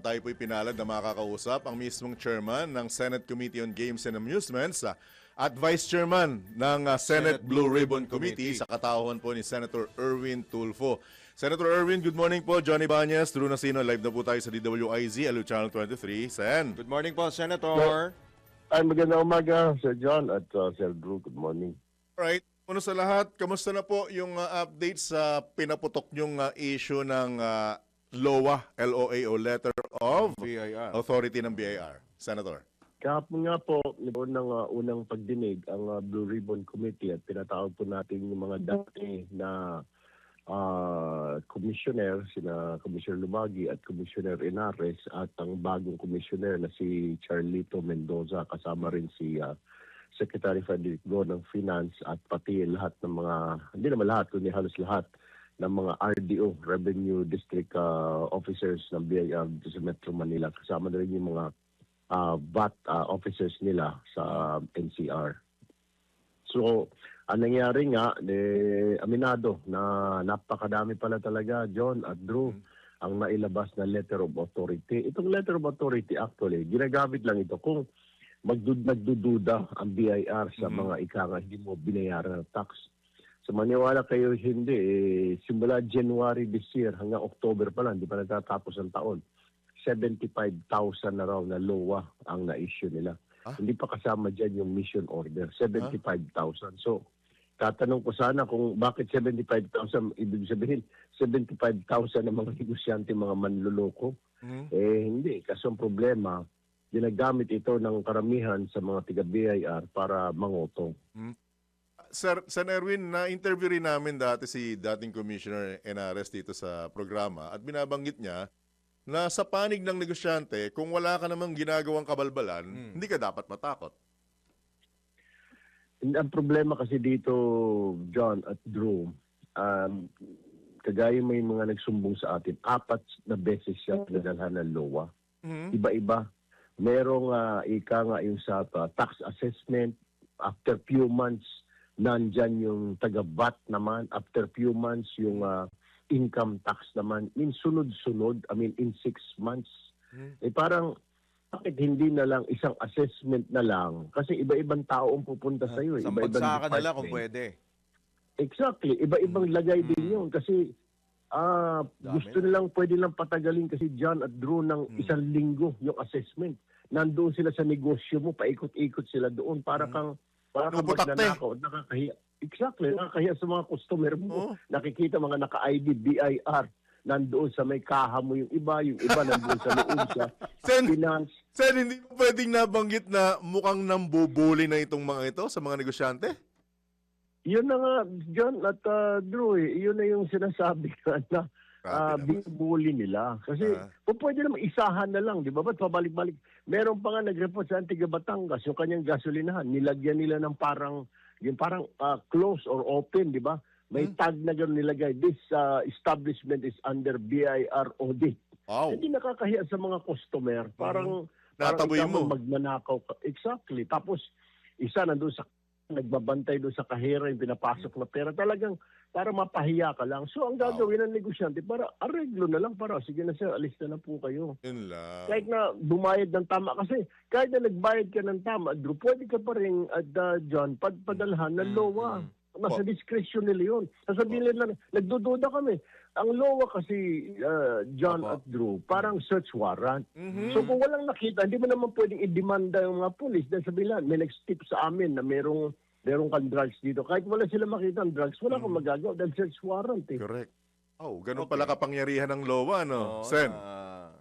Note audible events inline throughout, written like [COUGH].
tayo po'y pinalad na makakausap ang mismong chairman ng Senate Committee on Games and Amusements ah, at vice chairman ng ah, Senate, Blue Ribbon Committee, sa katauhan po ni Senator Erwin Tulfo. Senator Erwin, good morning po. Johnny Banyas, Drew Nasino, live na po tayo sa DWIZ, Alu Channel 23. Sen. Good morning po, Senator. Ay, magandang umaga, Sir John at uh, Sir Drew. Good morning. Alright, una sa lahat, kamusta na po yung ah, update sa pinaputok yung ah, issue ng ah, LOA, LOA o Letter of BIR. Authority ng BIR? Senator. Kahapon nga po, noon ng uh, unang pagdinig ang uh, Blue Ribbon Committee at pinatawag po natin yung mga dati na uh, sina Commissioner Lumagi at Commissioner Inares at ang bagong commissioner na si Charlito Mendoza kasama rin si uh, Secretary Frederick Go ng Finance at pati lahat ng mga, hindi naman lahat, kundi halos lahat ng mga RDO, Revenue District uh, Officers ng BIR dito sa Metro Manila. Kasama na rin yung mga uh, VAT uh, officers nila sa NCR. So, ang nangyari nga, eh, aminado na napakadami pala talaga, John at Drew, ang nailabas na letter of authority. Itong letter of authority actually, ginagamit lang ito kung magdud nagdududa ang BIR sa Mhm. mga mga ikanga hindi mo binayaran ng tax. So maniwala kayo hindi, eh, simula January this year hanggang October pa lang, di pa natatapos ang taon. 75,000 na raw na LOA ang na-issue nila. Ah? Hindi pa kasama dyan yung mission order, 75,000. So, tatanong ko sana kung bakit 75,000, ibig sabihin 75,000 ng mga negosyante, mga manluloko. Mhm. Eh hindi, kasi ang problema, ginagamit ito ng karamihan sa mga tiga-BIR para mangoto. Sir, Sen Erwin, na-interview rin namin dati si dating Commissioner Enares dito sa programa at binabanggit niya na sa panig ng negosyante, kung wala ka namang ginagawang kabalbalan, Hmm. hindi ka dapat matakot. And Ang problema kasi dito, John at Drew, um, kagaya may mga nagsumbong sa atin, apat na beses siya pinadalhan ng LOA. Mhm. Iba-iba. Merong ah, ika nga yung sa ah, tax assessment, after few months, nandyan yung taga-VAT naman, after few months yung ah, income tax naman, in sunod-sunod, I mean in six months. Hmm. Eh parang, bakit hindi na lang isang assessment na lang? Kasi iba-ibang tao ang pupunta sa iyo. Sampagsakan Ah, na lang kung pwede. Exactly. Iba-ibang lagay din Mm. yun. Kasi ah Dami gusto na. nilang pwede lang patagalin kasi John at Drew ng Mm. isang linggo yung assessment. Nandoon sila sa negosyo mo, paikot-ikot sila doon para Mm. kang para kang Puputakte. magnanakaw, nakakahiya. Exactly, nakakahiya sa mga customer mo. Oo. Nakikita mga naka-ID, BIR, nandoon sa may kaha mo yung iba, yung iba nandoon sa loob sa [LAUGHS] Sen, finance. Sen, hindi mo pwedeng nabanggit na mukhang nambubuli na itong mga ito sa mga negosyante? Yun na nga, John at ah, Drew, eh, yun na yung sinasabi ko [LAUGHS] na ah Grabe naman. binubuli nila. Kasi Ah. kung pwede naman isahan na lang, di ba? Ba't pabalik-balik? Meron pa nga nag-report sa Antiga Batangas, yung kanyang gasolinahan, nilagyan nila ng parang, yung parang ah, close or open, di ba? May Hmm. tag na gano'n nilagay, this ah, establishment is under BIR audit. Wow. Hindi nakakahiya sa mga customer. Parang, parang Nataboy ikaw mo. magnanakaw ka. Exactly. Tapos, isa nandun sa nagbabantay doon sa kahera yung pinapasok na pera. Talagang para mapahiya ka lang. So, ang gagawin ng negosyante, para areglo na lang para, sige na sir, alis na lang po kayo. Yun lang. Kahit na bumayad ng tama. Kasi kahit na nagbayad ka ng tama, Drew, pwede ka pa rin, at uh, John, pad padalhan ng Mm, lowa. mm. Nasa Po. discretion nila yun. Sasabihin nila, nagdududa kami. Ang lowa kasi, uh, John Opo. at Drew, parang search warrant. Mhm. So kung walang nakita, hindi mo naman pwedeng i-demanda yung mga pulis dahil sabihin lang, may nag-tip sa amin na merong merong kang drugs dito. Kahit wala sila makita ang drugs, wala kang magagawa dahil search warrant eh. Correct. Oh, ganun Okay. pala kapangyarihan ng LOA, no? Oo, Sen. na-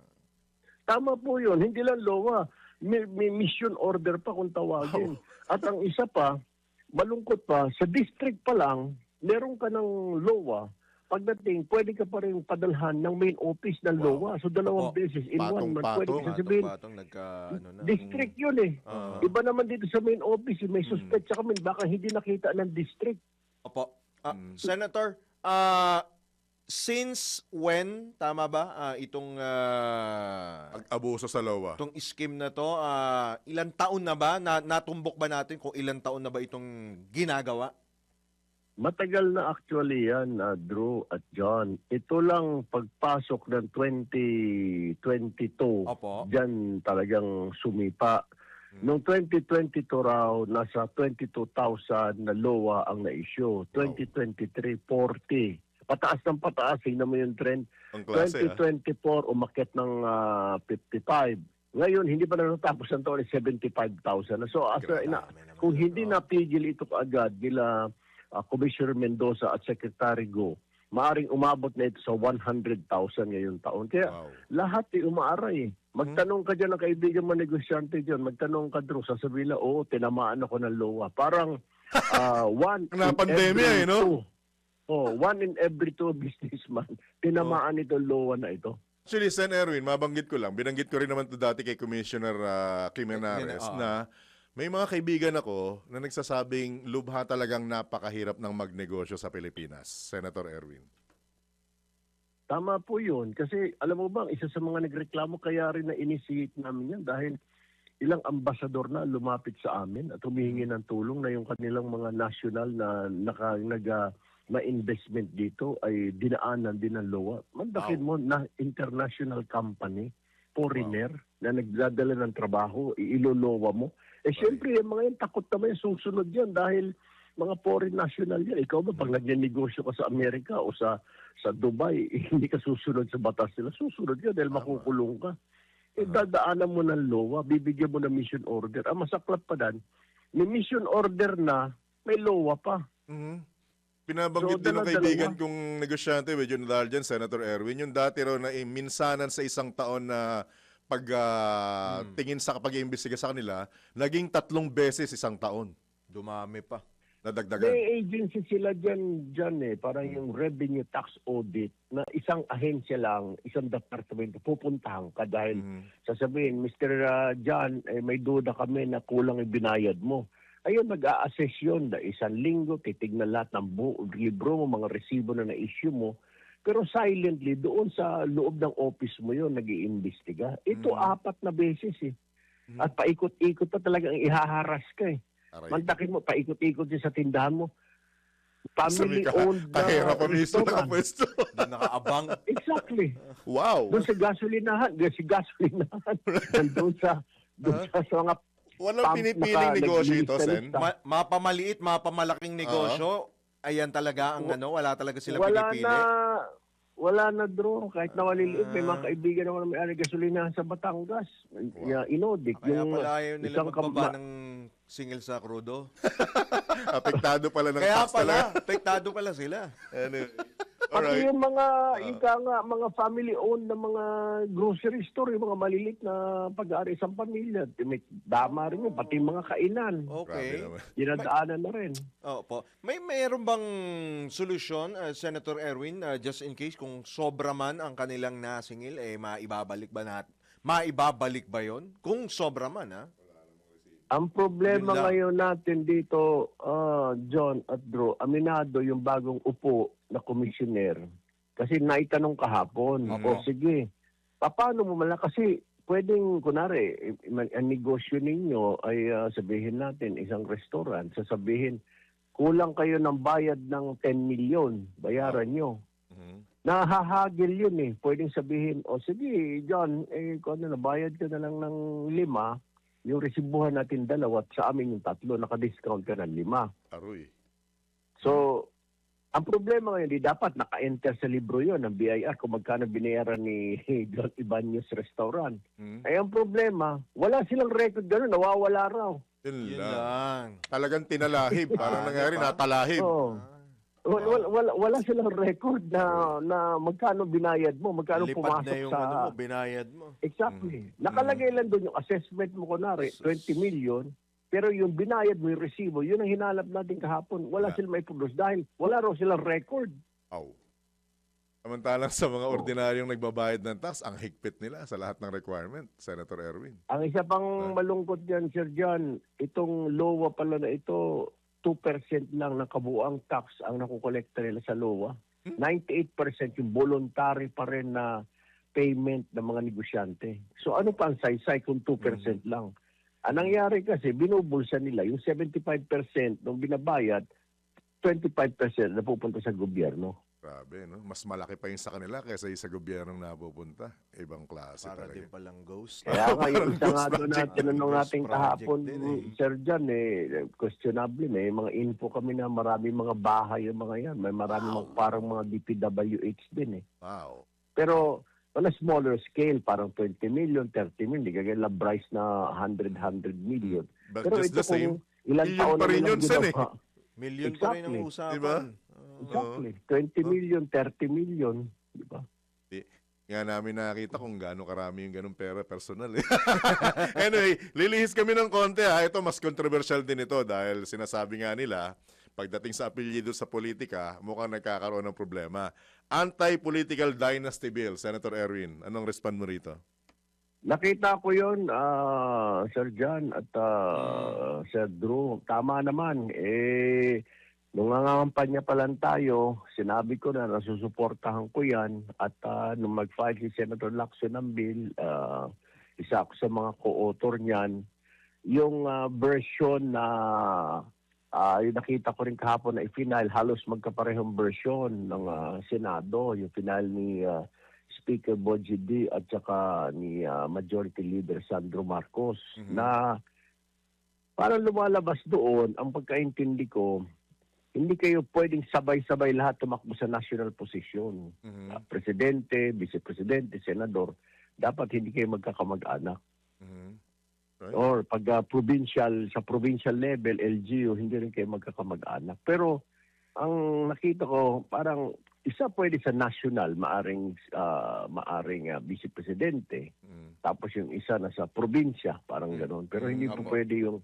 Tama po yun. Hindi lang LOA. May, may mission order pa kung tawagin. At ang isa pa, malungkot pa, sa district pa lang, meron ka ng LOA, pagdating, pwede ka pa rin padalhan ng main office ng Wow. LOA. So dalawang Opo. beses in one month. Pwede ka sasabihin, Patong-patong nagka, ano na. district yun eh. Ah. Iba naman dito sa main office, eh, may Mm. suspect kami, baka hindi nakita ng district. Opo. Ah, Mm. Senator, ah, since when, tama ba, ah, itong, ah, Pag-abuso sa LOA. itong scheme na to, ah, ilang taon na ba? Na, natumbok ba natin kung ilang taon na ba itong ginagawa? Matagal na actually yan, uh, Drew at John. Ito lang pagpasok ng 2022, Opo. dyan talagang sumipa. Noong 2022 raw, nasa 22,000 na LOA ang na-issue. 2023, 40. Pataas ng pataas, tingnan mo yung trend. Ang klase, ah. 2024, umakit ng ah, 55. Ngayon, hindi pa na natapos ang taon, eh, 75,000. na. So, as a- ina- Dami naman kung hindi oh. napigil ito agad nila ah, Commissioner Mendoza at Secretary Go, maaring umabot na ito sa 100,000 ngayong taon. Kaya Wow. lahat ay umaaray. Magtanong ka dyan ng kaibigan mo negosyante dyan, magtanong ka Drew, sasabihin nila, oo, tinamaan ako ng LOA. Parang [LAUGHS] ah, one in Na-pandemya, every eh, no? two. Oh, one in every two [LAUGHS] businessman, tinamaan ito LOA na ito. Actually, Sen. Erwin, mabanggit ko lang, binanggit ko rin naman to dati kay Commissioner uh, Clemenares Clemen- oo. na may mga kaibigan ako na nagsasabing lubha talagang napakahirap ng magnegosyo sa Pilipinas, Senator Erwin. Tama po yun. Kasi alam mo ba, isa sa mga nagreklamo kaya rin na initiate namin yan dahil ilang ambasador na lumapit sa amin at humihingi ng tulong na yung kanilang mga national na naka, nag, ah, na investment dito ay dinaanan din ng LOA. Mandakin mo na international company, foreigner, na nagdadala ng trabaho, ilolowa mo. Eh syempre, yung mga yan, takot naman yung susunod yan dahil mga foreign national yan. Ikaw ba, pag nagnegosyo ka sa Amerika o sa sa Dubai, [LAUGHS] hindi ka susunod sa batas nila. Susunod ka dahil makukulong ka. Eh, dadaanan mo ng LOA, bibigyan mo ng mission order. Ang masaklap pa dan, may mission order na, may LOA pa. Mhm. Pinabanggit So, din ng dalawa- kaibigan kong negosyante, medyo nadal dyan, Senator Erwin, yung dati raw na eh, minsanan sa isang taon na pag ah, Hmm. tingin sa pag-iimbestiga sa kanila, naging tatlong beses isang taon Dumami pa. nadagdagan. May agency sila dyan, dyan eh, parang yung revenue tax audit na isang ahensya lang, isang departamento, pupuntahan ka dahil Mhm. sasabihin, Mr. uh, John, eh, may duda kami na kulang yung binayad mo. Ayun, nag-a-assess yun. Na isang linggo, titignan lahat ng buo, libro mo, mga resibo na na-issue mo. Pero silently, doon sa loob ng office mo yun, nag iimbestiga Ito, Mm. apat na beses eh. Mm. At paikot-ikot pa talagang ihaharas ka eh. Aray. Mantakin mo, paikot-ikot din sa tindahan mo. Family-owned na kahera pa mismo nakapwesto. Doon nakaabang. Exactly. wow! Doon sa gasolinahan, doon sa gasolinahan, [LAUGHS] doon sa, doon sa, sa mga Walang pinipiling negosyo ito. Sen. Ma- mapamaliit, mapamalaking negosyo. Ayan talaga ang ano, wala talaga sila wala pinipili. na, wala na draw. Kahit na maliliit, may Ah. mga kaibigan naman na may-ari gasolinahan sa Batangas. Yeah, inodik. Kaya yung, pala ayaw nila isang magbaba ng singil sa krudo. [LAUGHS] Apektado pala ng Kaya tax talaga. pala, apektado pala sila. Anyway. Pati Alright. yung mga, ika nga, mga family-owned na mga grocery store, yung mga malilit na pag-aari isang pamilya. May dama rin yun, pati mga kainan. Okay. Naman. Dinadaanan na rin. Opo. May mayroon bang solusyon, uh, Senator Erwin, uh, just in case kung sobra man ang kanilang nasingil, eh maibabalik ba nat maibabalik ba yon? Kung sobra man, ha? Ang problema ngayon natin dito, ah, John at Drew, aminado yung bagong upo na komisyoner. Kasi naitanong kahapon, Opo. o sige, paano mo mala? Kasi pwedeng, kunwari, i- i- ang negosyo ninyo ay ah, sabihin natin, isang restaurant, sasabihin, kulang kayo ng bayad ng 10 million, bayaran nyo. Mhm. Nahahagil yun eh. Pwedeng sabihin, o sige, John, eh, kung ano, nabayad ka na lang ng lima, yung resibuhan natin dalawa at sa amin yung tatlo, naka-discount ka ng lima. Aroy. So, ang problema ngayon, di dapat naka-enter sa libro yon ng BIR kung magkano binayaran ni [LAUGHS] John Ibanez Restaurant. Mhm. Ay, ang problema, wala silang record gano'n, nawawala raw. Yun, Yun lang. Talagang tinalahib. Parang [LAUGHS] nangyari, natalahib. Oo. Wala, wala, wala, wala silang record na, na magkano binayad mo, magkano Lipad pumasok na yung sa... ano mo, binayad mo. Exactly. Mm. Nakalagay lang doon yung assessment mo, kunwari, 20 million, pero yung binayad mo, yung resibo, yun ang hinalap natin kahapon. Wala Wala. silang may produce dahil wala raw silang record. Aw. Samantalang sa mga Oh. ordinaryong nagbabayad ng tax, ang higpit nila sa lahat ng requirement, Senator Erwin. Ang isa pang Ah. malungkot dyan, Sir John, itong LOA pala na ito, 2% lang ng kabuang tax ang nakukolekta nila sa LOA. Hmm. 98% yung voluntary pa rin na payment ng mga negosyante. So ano pa ang saysay kung 2% Hmm. lang? Ang nangyari kasi, binubulsa nila yung 75% nung binabayad, 25% napupunta sa gobyerno. Grabe, no? Mas malaki pa yung sa kanila kaysa yung sa gobyernong napupunta. Ibang klase Para talaga. din palang ghost. Kaya nga yung isa nga doon na tinanong natin kahapon, din eh. Sir John, eh, questionable, may mga info kami na marami mga bahay yung mga yan. May marami mga, parang mga DPWH din eh. Wow. Pero on a smaller scale, parang 20 million, 30 million, di kagaya lang Bryce na 100, 100 million. But Pero just ito the same. kung ilang million taon pa na rin nilang yun, Sen, eh. ginawa. Million pa rin ang Exactly. usapan. Diba? Oo. Exactly. 20 million, 30 million. Di ba? Nga namin nakita kung gaano karami yung ganung pera personal. Eh. [LAUGHS] anyway, lilihis kami ng konti ha. Ito mas controversial din ito dahil sinasabi nga nila, pagdating sa apelyido sa politika, mukhang nagkakaroon ng problema. Anti-political dynasty bill, Senator Erwin. Anong respond mo rito? Nakita ko yon ah, Sir John at ah, Sir Drew. Tama naman. Eh, nangangampanya pa lang tayo, sinabi ko na nasusuportahan ko yan. At ah, nung mag-file si Senator Lacson ng bill, ah, isa ako sa mga co-author niyan, yung ah, version na ah, yung nakita ko rin kahapon na i-final, halos magkaparehong version ng ah, Senado, yung final ni ah, Speaker Boji D at saka ni ah, Majority Leader Sandro Marcos Mhm. na parang lumalabas doon ang pagkaintindi ko hindi kayo pwedeng sabay-sabay lahat tumakbo sa national position. Mhm. Ah, presidente, vice-presidente, senador, dapat hindi kayo magkakamag-anak. Mhm. Right. Or pag ah, provincial, sa provincial level, LGU, hindi rin kayo magkakamag-anak. Pero ang nakita ko, parang isa pwede sa national, maaring, ah, maaring ah, vice-presidente. Mhm. Tapos yung isa na sa probinsya, parang Mm. gano'n. Pero Mm, hindi po opo. pwede yung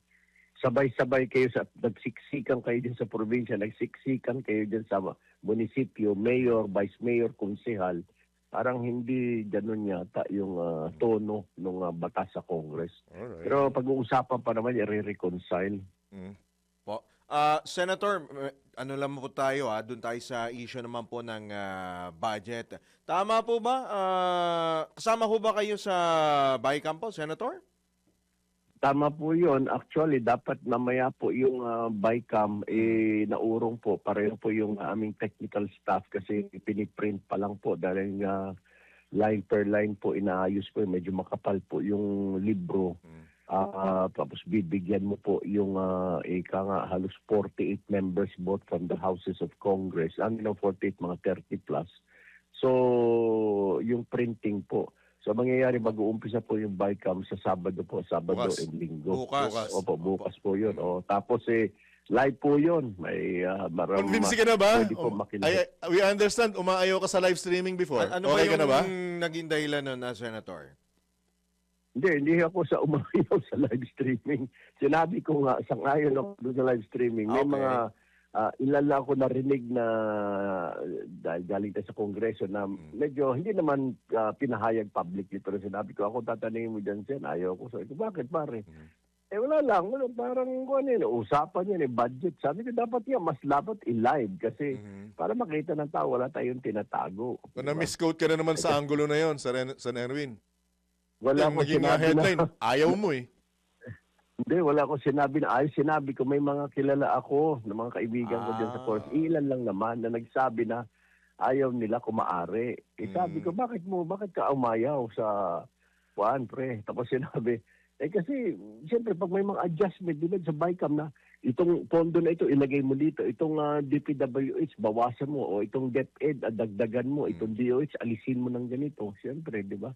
sabay-sabay kayo sa nagsiksikan kayo din sa probinsya, nagsiksikan kayo din sa munisipyo, mayor, vice mayor, konsehal. Parang hindi gano'n yata yung ah, tono ng batas sa Congress. Alright. Pero pag-uusapan pa naman, i-reconcile. Mhm. Po. Ah, Senator, eh, ano lang po tayo ah, doon tayo sa issue naman po ng ah, budget. Tama po ba? Ah, kasama po ba kayo sa BICAM po, Senator? Tama po yun. Actually, dapat mamaya po yung ah, BICAM eh, naurong po. Pareho po yung aming technical staff kasi piniprint pa lang po dahil nga line per line po inaayos po. Medyo makapal po yung libro. Mhm. Ah, tapos bibigyan mo po yung uh, ika nga halos 48 members both from the houses of Congress. Ang you know, 48 mga 30 plus. So yung printing po. So mangyayari mag-uumpisa po yung BICAM sa Sabado po, Sabado Bukas. and Linggo. Bukas. Bukas. Opo, bukas po yun. O, tapos eh, live po yun. May uh, maram, Convinced ka na ba? Pwede po makinig. I- I- we understand, umaayaw ka sa live streaming before. A- ano okay ba ka yung na ba? naging dahilan nun, ah, Senator? Hindi, hindi ako sa umayaw sa live streaming. Sinabi ko nga, sa ngayon ako doon sa live streaming, may Okay. mga uh, ilan lang ako narinig na dahil galing tayo sa kongreso na medyo hindi naman ah, pinahayag publicly pero sinabi ko ako tatanungin mo dyan Sen ayaw ko sabi ko bakit pare Mhm. eh wala lang wala, parang ano yun usapan yun eh budget sabi ko dapat yan mas dapat i-live kasi Mhm. para makita ng tao wala tayong tinatago So, Diba? na-misquote ka na naman sa angulo na yon sa, Ren- sa Erwin. wala Yung naging uh, na- headline, ayaw mo eh. [LAUGHS] Hindi, wala akong sinabi na ayos. Sinabi ko may mga kilala ako na mga kaibigan ko dyan sa Ah. course. Ilan lang naman na nagsabi na ayaw nila kumaari. Eh sabi Mm. ko, bakit mo, bakit ka umayaw sa kuan, pre? Tapos sinabi, eh kasi, siyempre, pag may mga adjustment, di ba, sa BICAM na, itong pondo na ito, ilagay mo dito. Itong ah, DPWH, bawasan mo. O itong DepEd, dagdagan mo. Itong DOH, alisin mo ng ganito. Siyempre, di ba?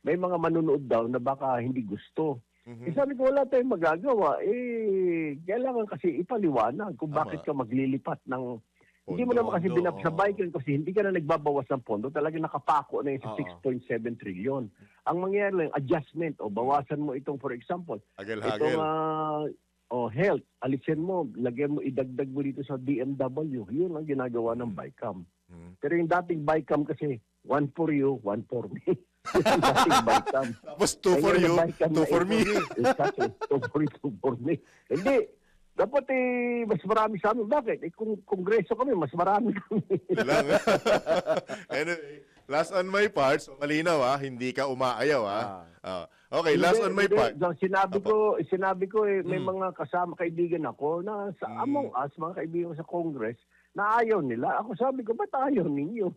May mga manunood daw na baka hindi gusto. Mhm. Eh, sabi ko, wala tayong magagawa. Eh, kailangan kasi ipaliwanag kung bakit ka maglilipat ng... Hindi mo Pondo, naman kasi pondo, oo. bike kasi hindi ka na nagbabawas ng pondo. Talagang nakapako na yun sa Oo. 6.7 trillion. Ang mangyayari lang, adjustment o bawasan mo itong, for example, itong Hagel-hagel. ah, oh, health, alisin mo, lagyan mo, idagdag mo dito sa DMW. Yun ang ginagawa ng BICAM. Mhm. Pero yung dating BICAM kasi, one for you, one for me. Yun [LAUGHS] yung dating BICAM. Tapos two for you, nabalikan two na for ito me. ni- Exactly. two for you, two for me. Hindi. Dapat eh, mas marami sa amin. Bakit? Eh, kung kongreso kami, mas marami kami. lang. [LAUGHS] anyway, last on my part, so malinaw ah, hindi ka umaayaw ah. Ah, Okay, last Hindi, on my hindi. part. Yung Sinabi Apo. ko, sinabi ko eh, may Mm. mga kasama kaibigan ako na sa Mm. among us, mga kaibigan ko sa Congress, na ayaw nila. Ako sabi ko, ba't ayaw ninyo?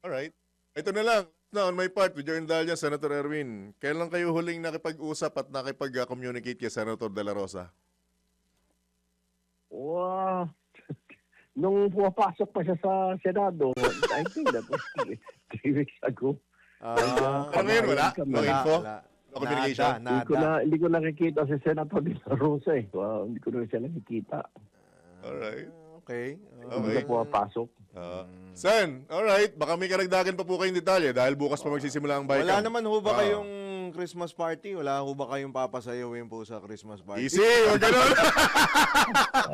Alright. Ito na lang. Na on my part, with your indulgence, Senator Erwin, kailan kayo huling nakipag-usap at nakipag-communicate kay Senator De La Rosa? Wow. [LAUGHS] Nung pumapasok pa siya sa Senado, I think that was three weeks ago. Ah, Ano ngayon, wala? No info? wala. No communication? Nada, Hindi ko, na, hindi ko nakikita si Senator De La Rosa eh. Wow, hindi ko na siya nakikita. Alright. Okay. Hindi Okay. na pumapasok. Ah. Sen, alright. Baka may karagdagan pa po kayong detalye dahil bukas pa magsisimula ang bike. Wala naman ho ba Ah. Kayong Christmas party? Wala ho ba kayong papasayawin po sa Christmas party? Easy, huwag ganun.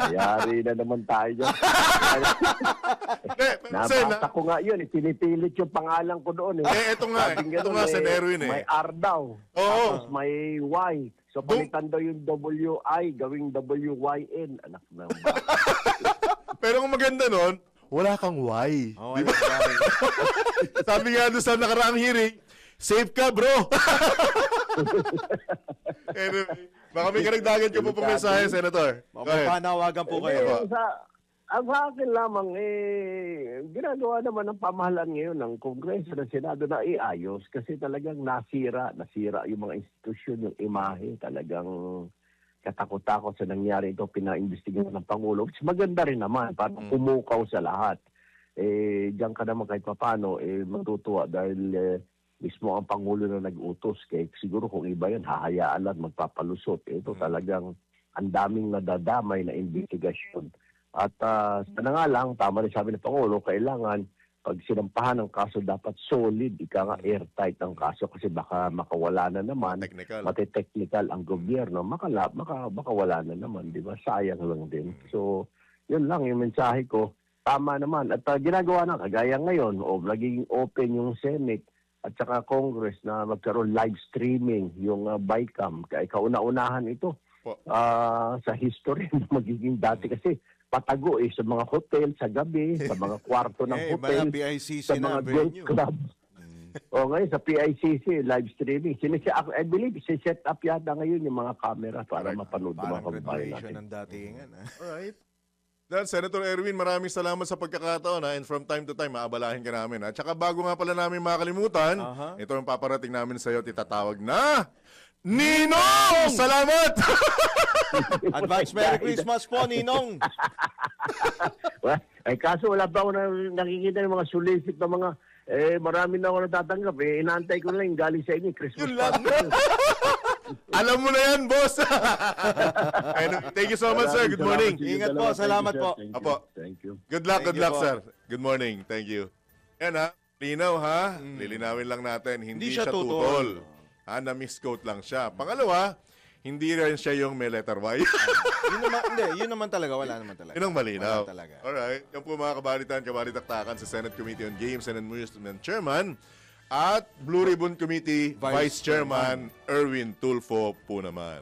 Ayari na naman tayo dyan. [LAUGHS] Nabasa ko nga yun, eh, pinipilit yung pangalan ko doon. Eh. eh, ito nga, eh. Sabing ito ganun, nga, may- Sen Erwin eh. May R daw. Oo. Tapos may Y. So palitan daw yung WI, gawing WYN. Anak na. [LAUGHS] Pero ang maganda nun, wala kang why. Oh, wala ba? [LAUGHS] Sabi nga doon sa nakaraang hearing, safe ka bro. [LAUGHS] anyway, baka may karagdagan ka po pong mensahe, Senator. Mapanawagan po kayo. Sa, ang sa akin lamang, eh, ginagawa naman ng pamahalaan ngayon ng Kongreso ng Senado na iayos kasi talagang nasira, nasira yung mga institusyon, yung imahe, talagang katakot-takot sa nangyari ito, pinaimbestigahan ng Pangulo. Which maganda rin naman, para Mm. pumukaw sa lahat. Eh, diyan ka naman kahit papano, eh, matutuwa dahil eh, mismo ang Pangulo na nag-utos. Kaya siguro kung iba yan, hahayaan lang, magpapalusot. Eh, Ito Mm. talagang ang daming nadadamay na investigasyon. At uh, sana nga lang, tama rin sabi ng Pangulo, kailangan pag sinampahan ng kaso, dapat solid, ika nga airtight ang kaso kasi baka makawala na naman, Technical. mati-technical ang gobyerno, makala, maka, makawala na naman, di ba? Sayang lang din. So, yun lang yung mensahe ko. Tama naman. At uh, ginagawa na, kagaya ngayon, o naging open yung Senate at saka Congress na magkaroon live streaming yung uh, BICAM. Kaya kauna-unahan ito ah, sa history [LAUGHS] na magiging dati kasi patago eh sa mga hotel sa gabi, sa mga kwarto ng Eh, hotel, sa na mga golf venue. club. o ngayon sa PICC, live streaming. Sinisi, I believe, set up yata ngayon yung mga camera para Correct. mapanood ng mga Parang kababayan graduation natin. ng datingan. ah. Alright. Dan, Senator Erwin, maraming salamat sa pagkakataon ha, and from time to time, maabalahin ka namin. At saka bago nga pala namin makalimutan, Aha. ito ang paparating namin sa iyo at itatawag na Ninong! Salamat! [LAUGHS] Advance Merry Christmas po, Ninong! [LAUGHS] Well, Ay kaso wala pa ako na, nakikita ng mga solicit na mga eh marami na ako natatanggap eh inaantay ko na lang yung galing sa inyo Christmas Yun lang. party. [LAUGHS] Alam mo na yan, boss! [LAUGHS] anyway, thank you so much, sir. Good morning. Ingat po, salamat po. Thank you. Apo. Thank you. Good luck, good luck, sir. Good morning. Thank you. Yan ha, linaw ha. Lilinawin lang natin, hindi, siya tutol. tutol. Ha, na-misquote lang siya. Pangalawa, hindi rin siya yung may letter Y. yun naman, hindi, yun naman talaga, wala naman talaga. Yun ang malinaw. Wala talaga. Alright. Yan po mga kabalitan, kabalitaktakan sa Senate Committee on Games and Amusement Chairman at Blue Ribbon Committee Vice Vice, Chairman Erwin Tulfo po naman.